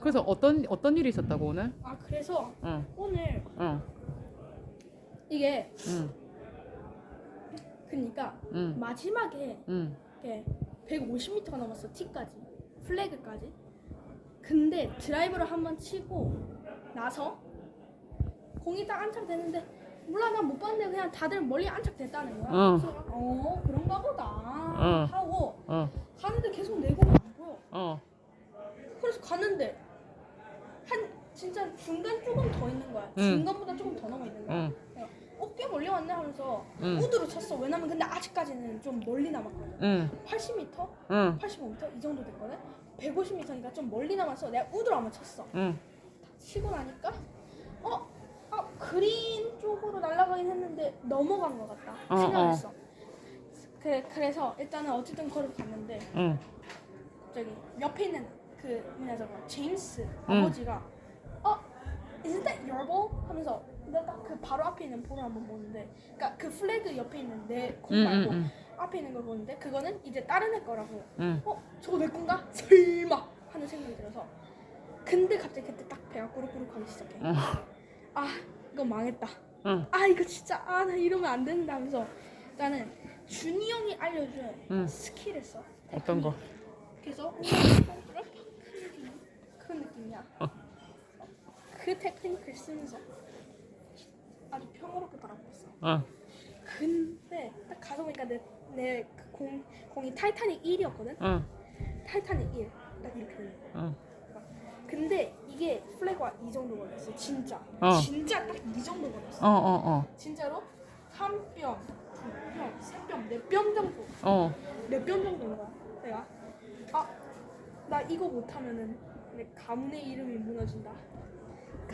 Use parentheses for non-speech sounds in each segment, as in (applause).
그래서 어떤 어떤 일이 있었다고 오늘? 아 그래서 응, 오늘 응, 이게 응, 그니까 응, 마지막에 응. 이렇게 150m가 넘었어 티까지 플래그까지 근데 드라이브를 한번 치고 나서 공이 딱 안착됐는데 몰라 난 못 봤는데 그냥 다들 멀리 안착됐다는 거야 어. 그래서 어 그런가 보다 어. 하고 어, 가는데 계속 내 공이 안 보여 어, 그래서 갔는데 한 진짜 중간 조금 더 있는 거야 응. 중간보다 조금 더 넘어 있는 거야 응, 어, 꽤 멀리 왔네 하면서 응. 우드로 쳤어 왜냐면 근데 아직까지는 좀 멀리 남았거든 응, 80m? 응, 85m 이 정도 됐거든. 150m니까 좀 멀리 남아서 내가 우드로 한번 쳤어. 응, 치고 나니까 어, 아 그린 쪽으로 날아가긴 했는데 넘어간 것 같다 어, 생각했어. 그래 그래서 일단은 어쨌든 걸어 갔는데 응, 갑자기 옆에 있는 그 뭐냐 저거 제임스 응. 아버지가 어 isn't that your ball? 하면서 내가 딱 그 바로 앞에 있는 볼을 한번 보는데 그러니까 그 플래그 옆에 있는 내공 응, 말고 응, 응, 앞에 있는 걸 보는데 그거는 이제 다른 애 거라고 응. 어? 저거 내 건가? 설마 하는 생각이 들어서 근데 갑자기 그때 딱 배가 꾸룩꾸룩하기 시작해 어. 아 이거 망했다 응, 아 이거 진짜 아 나 이러면 안 된다 하면서 나는 준이 형이 알려준 응. 스킬을 써 어떤 거? 그래서 (laughs) 그런 느낌이야 어. 그 테크닉을 쓰면서 아주 평화롭게 바라보고 있어 어, 근데 딱 가서 보니까 내, 내 공, 공이 타이타닉 1이었거든 응, 타이타닉 1. 딱 이렇게 거야. 응, 근데 이게 플래그가 이 정도 걸렸어. 진짜. 어. 진짜 딱 이 정도 걸렸어. 어, 어, 어, 진짜로 한 뼘, 두 뼘, 세 뼘, 네 뼘 정도. 어, 몇뼘 정도인 거야. 내가 아, 나 이거 못하면은 내 가문의 이름이 무너진다.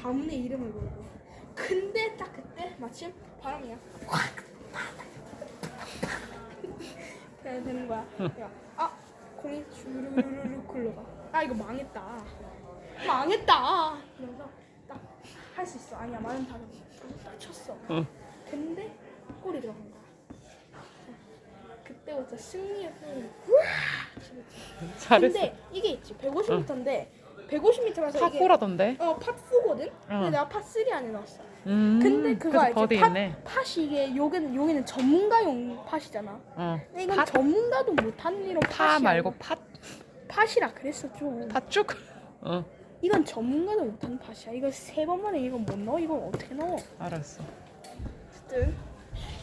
가문의 이름을 걸고. 근데 딱 그때 마침 바람이야. (laughs) 그래 되는 거야. 내가 아 공이 주르르르 굴러가. 아 이거 망했다. 망했다. 이러면서 딱 할 수 있어. 아니야 많은 다른 딱 쳤어. 어. 근데 골이 들어간 거야. 그때부터 승리의 꿈을 잘했어. 근데 이게 있지 150m인데 150m라서 이게 탁구라던데? 어 파4거든? 근데 어. 내가 파3 안에 넣었어 음, 근데 그거 그래서 알지? 버디 팟, 있네. 팟이 이게 여기는 여기는 전문가용 팟이잖아 어, 근데 이건 팥? 전문가도 못하는 이런 파 팟이야 말고 팥, 팟이라 그랬어 좀 팥죽. 어, 이건 전문가도 못하는 팟이야 이거 세 번 만에 이거 못 넣어? 이거 어떻게 넣어? 알았어. 어쨌든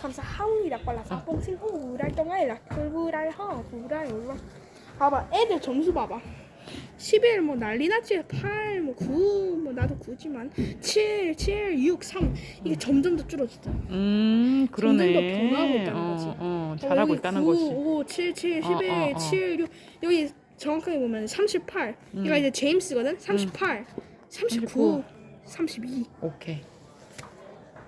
감사합니다 빨라서 뽕싱 후랄 동아이라 후랄 허 후랄 울라 봐봐 애들 점수 봐봐 11 뭐 난리 났지 8 뭐 9 뭐 나도 9지만 7 7 6 3 이게 점점 더 줄어진다 음, 그러네. 점점 더 변하고 있다는 거지. 어, 어, 잘하고 있다는 9, 거지. 5 7 7 어, 11 어, 어. 7 6 여기 정확하게 보면 38 음. 이거 이제 제임스거든 38 39 32 오케이.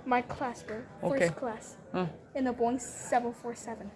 My class bro Okay. First class 어, in a Boeing 747